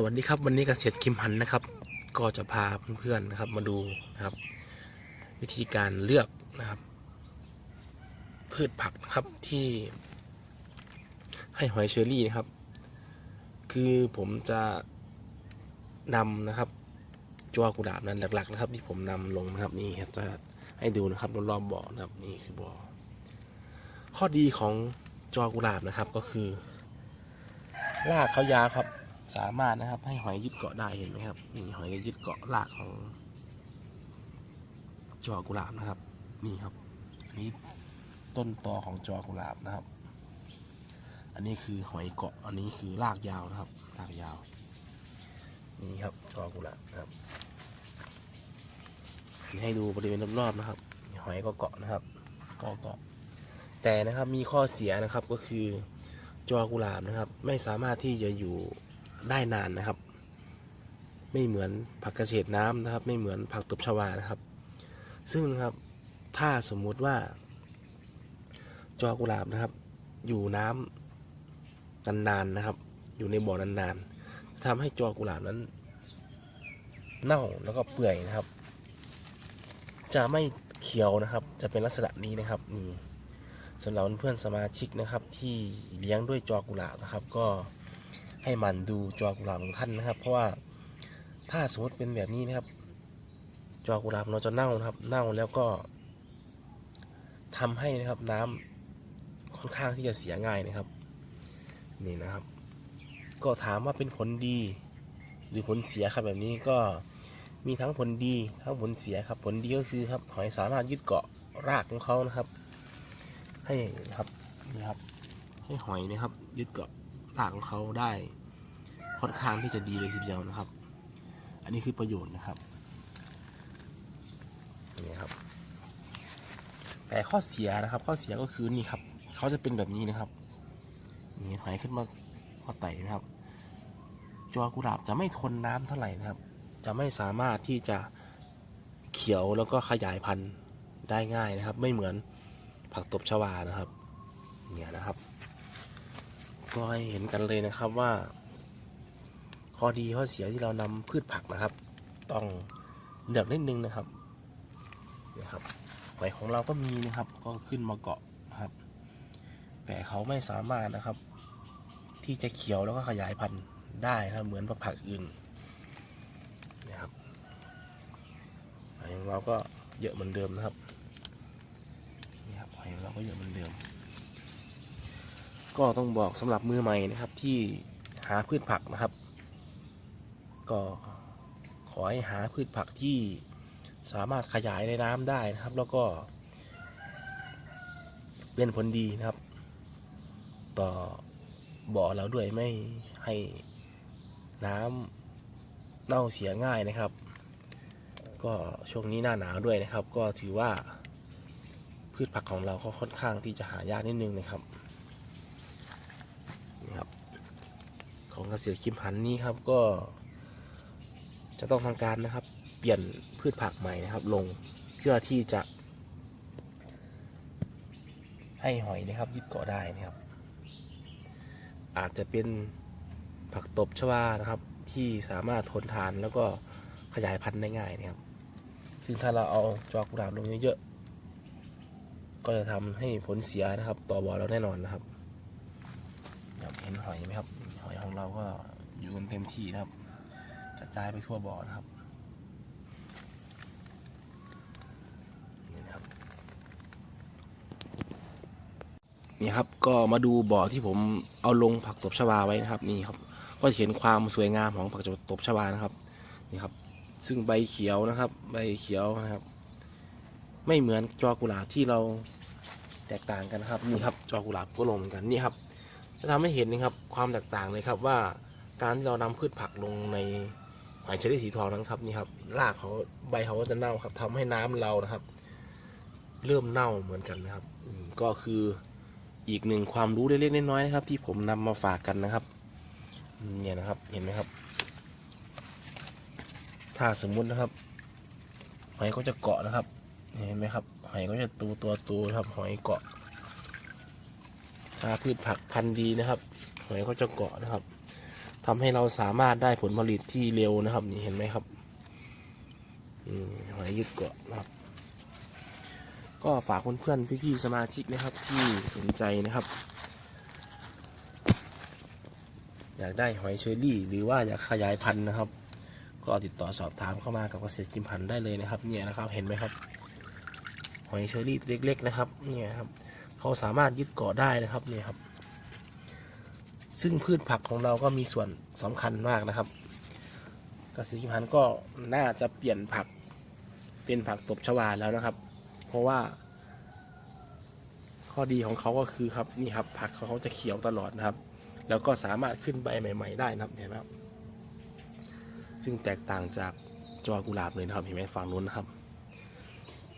สวัสดีครับวันนี้เกษตรคิมหันนะครับ ก็จะพาเพื่อนๆนะครับมาดูนะครับ วิธีการเลือกนะครับ พืชผักนะครับที่ ให้หอยเชอรี่นะครับ คือผมจะนำนะครับจัวกุหลาบนั้นหลักๆ นะครับ ที่ผมนำลงนะครับนี่จะให้ดูนะครับรอบๆบ่อนะครับนี่คือบ่อข้อดีของจอกุหลาบนะครับก็คือรากเขายาวครับ สามารถนะครับ ให้หอยยึดเกาะได้เห็นไหมครับนี่หอยยึดเกาะรากของจอกุหลาบนะครับ นี่ครับอันนี้ต้นตอของจอกุหลาบนะครับ อันนี้คือหอยเกาะ อันนี้คือรากยาวนะครับรากยาว นี่ครับจอกุหลาบนะครับนี่ให้ดูบริเวณรอบๆนะครับหอยก็เกาะนะครับก็เกาะ แต่นะครับมีข้อเสียนะครับก็คือจอกุหลาบนะครับ ไม่สามารถที่จะอยู่ ได้นานนะครับ ไม่เหมือนผักกระเฉดน้ำนะครับ ไม่เหมือนผักตบชวานะครับ ซึ่งนะครับถ้าสมมุติว่า จอกุหลาบนะครับ อยู่น้ำนานๆนะครับ อยู่ในบ่อนานๆจะทำให้จอกุหลาบนั้น เน่าแล้วก็เปื่อยนะครับ จะไม่เขียวนะครับ จะเป็นลักษณะนี้นะครับนี่สำหรับเพื่อนสมาชิกนะครับที่เลี้ยงด้วยจอกุหลาบนะครับก็ ให้มันดูจอกุหลาบของท่านนะครับ เพราะว่าถ้าสมมติเป็นแบบนี้นะครับ จอกุหลาบเราจะเน่านะครับ เน่าแล้วก็ทำให้นะครับน้ำค่อนข้างที่จะเสียง่ายนะครับนี่นะครับ ก็ถามว่าเป็นผลดี หรือผลเสียครับแบบนี้ก็มีทั้งผลดีทั้งผลเสียครับ ผลดีก็คือครับหอยสามารถยึดเกาะรากของเขานะครับ ให้นะครับนี่ครับให้หอยนะครับ ยึดเกาะรากของเขาได้ ค่อนข้างที่จะดีเลยทีเดียวนะครับ อันนี้คือประโยชน์นะครับนี่ครับ แต่ข้อเสียนะครับ ข้อเสียก็คือนี่ครับ เขาจะเป็นแบบนี้นะครับนี่หอยขึ้นมามาไต่นะครับ จอกุหลาบจะไม่ทนน้ำเท่าไหร่นะครับ จะไม่สามารถที่จะเขียวแล้วก็ขยายพันธุ์ได้ง่ายนะครับ ไม่เหมือนผักตบชวานะครับ เนี่ยนะครับ ก็ให้เห็นกันเลยนะครับว่า ข้อดีข้อเสียที่เรานำพืชผักนะครับ ต้องเลือกนิดนึงนะครับนะครับหอยของเราก็มีนะครับ ก็ขึ้นมาเกาะนะครับ แต่เขาไม่สามารถนะครับ ที่จะเขียวแล้วก็ขยายพันธุ์ได้นะเหมือนผักอื่นนะครับหอยของเราก็เยอะเหมือนเดิมนะครับนี่ครับหอยของเราก็เยอะเหมือนเดิม ก็ต้องบอกสำหรับมือใหม่นะครับที่หาพืชผักนะครับ ก็ขอให้หาพืชผักที่สามารถขยายในน้ำได้นะครับ แล้วก็เป็นผลดีนะครับ ต่อบ่อเราด้วยไม่ให้น้ำเน่าเสียง่ายนะครับ ก็ช่วงนี้หน้าหนาวด้วยนะครับ ก็ถือว่าพืชผักของเราก็ค่อนข้างที่จะหายากนิดนึงนะครับนี่ครับ ของเกษตรคิมหันนี้ครับก็ จะต้องทำการนะครับ เปลี่ยนพืชผักใหม่นะครับ ลงเพื่อที่จะ ให้หอยนะครับ ยึดเกาะได้นะครับ อาจจะเป็นผักตบชวานะครับ ที่สามารถทนทานแล้วก็ขยายพันธุ์ได้ง่ายนะครับ ซึ่งถ้าเราเอาจอกกุหลาบลงเยอะๆก็จะทำให้ผลเสียนะครับ ต่อบ่อเราแน่นอนนะครับเห็นหอยไหมครับ หอยของเราก็อยู่กันเต็มที่นะครับ กระจายไปทั่วบ่อนะครับนี่นะครับ นี่ครับก็มาดูบ่อที่ผมเอาลงผักตบชวาไว้นะครับนี่ครับ ก็เห็นความสวยงามของผักตบชวานะครับนี่ครับ ซึ่งใบเขียวนะครับ ใบเขียวนะครับ ไม่เหมือนจอกุหลาบที่เราแตกต่างกันนะครับนี่ครับจอกุหลาบก็ลงเหมือนกันนี่ครับจะทำให้เห็นนะครับความแตกต่างเลยครับว่าการที่เรานำพืชผักลงใน เชอรี่สีทองนั้นครับนี่ครับรากเขาใบเขาก็จะเน่าครับทำให้น้ำเรานะครับ เริ่มเน่าเหมือนกันนะครับก็คืออีกหนึ่งความรู้เล็กๆน้อยๆนะครับ ที่ผมนำมาฝากกันนะครับ เนี่ยนะครับเห็นไหมครับ ถ้าสมมุตินะครับหอยก็จะเกาะนะครับ เห็นไหมครับหอยก็จะตูตัวตูครับหอยเกาะถ้าพืชผักพันธุ์ดีนะครับหอยก็จะเกาะนะครับ ทำให้เราสามารถได้ผลผลิตที่เร็วนะครับ นี่เห็นไหมครับหอยยึดเกาะนะครับ ก็ฝากเพื่อนๆพี่ๆสมาชิกนะครับ ที่สนใจนะครับ อยากได้หอยเชอรี่ หรือว่าอยากขยายพันธุ์นะครับ ก็ติดต่อสอบถามเข้ามากับเกษตรกิมพันธุ์ได้เลยนะครับ เนี่ยนะครับเห็นไหมครับ หอยเชอรี่เล็ก ๆ นะครับ เนี่ยครับ เขาสามารถยึดเกาะได้นะครับ เนี่ยครับ ซึ่งพืชผักของเราก็มีส่วนสำคัญมากนะครับเกษตรกิมพันธุ์ก็น่าจะเปลี่ยนผักเป็นผักตบชวาแล้วนะครับ เพราะว่า ข้อดีของเขาก็คือครับนี่ครับผักเขาจะเขียวตลอดนะครับ แล้วก็สามารถขึ้นใบใหม่ ๆ ได้นะครับเห็นไหมครับซึ่งแตกต่างจากจอกุหลาบเลยนะครับเห็นไหมฝั่งนู้นนะครับ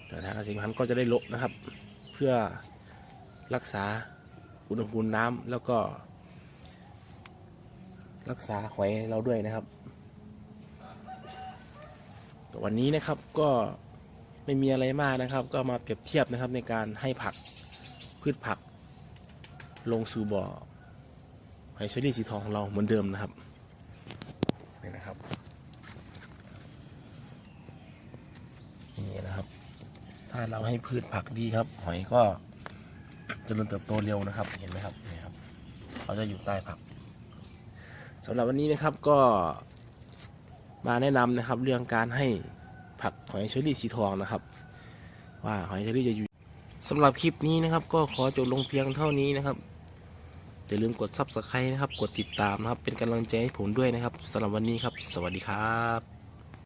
เดี๋ยวทางเกษตรพันธุ์ก็จะได้ลบนะครับ เพื่อรักษาอุณหภูมิน้ำแล้วก็ รักษาหอยเราด้วยนะครับ วันนี้นะครับก็ไม่มีอะไรมากนะครับ ก็มาเปรียบเทียบนะครับในการให้ผักพืชผัก ลงสู่บ่อหอยเชอรี่สีทองของเราเหมือนเดิมนะครับนี่นะครับนี่นะครับ ถ้าเราให้พืชผักดีครับ หอยก็จเจริญเติบโตเร็วนะครับเห็นไหมครับนี่ครับเขาจะอยู่ใต้ผัก สำหรับวันนี้นะครับก็มาแนะนำนะครับเรื่องการให้ผักหอยเชอรี่สีทองนะครับ ว่าหอยเชอรี่จะอยู่สำหรับคลิปนี้นะครับ ก็ขอจบลงเพียงเท่านี้นะครับอย่าลืมกด Subscribe นะครับ กดติดตามนะครับ เป็นกำลังใจให้ผมด้วยนะครับสำหรับวันนี้ครับ สวัสดีครับ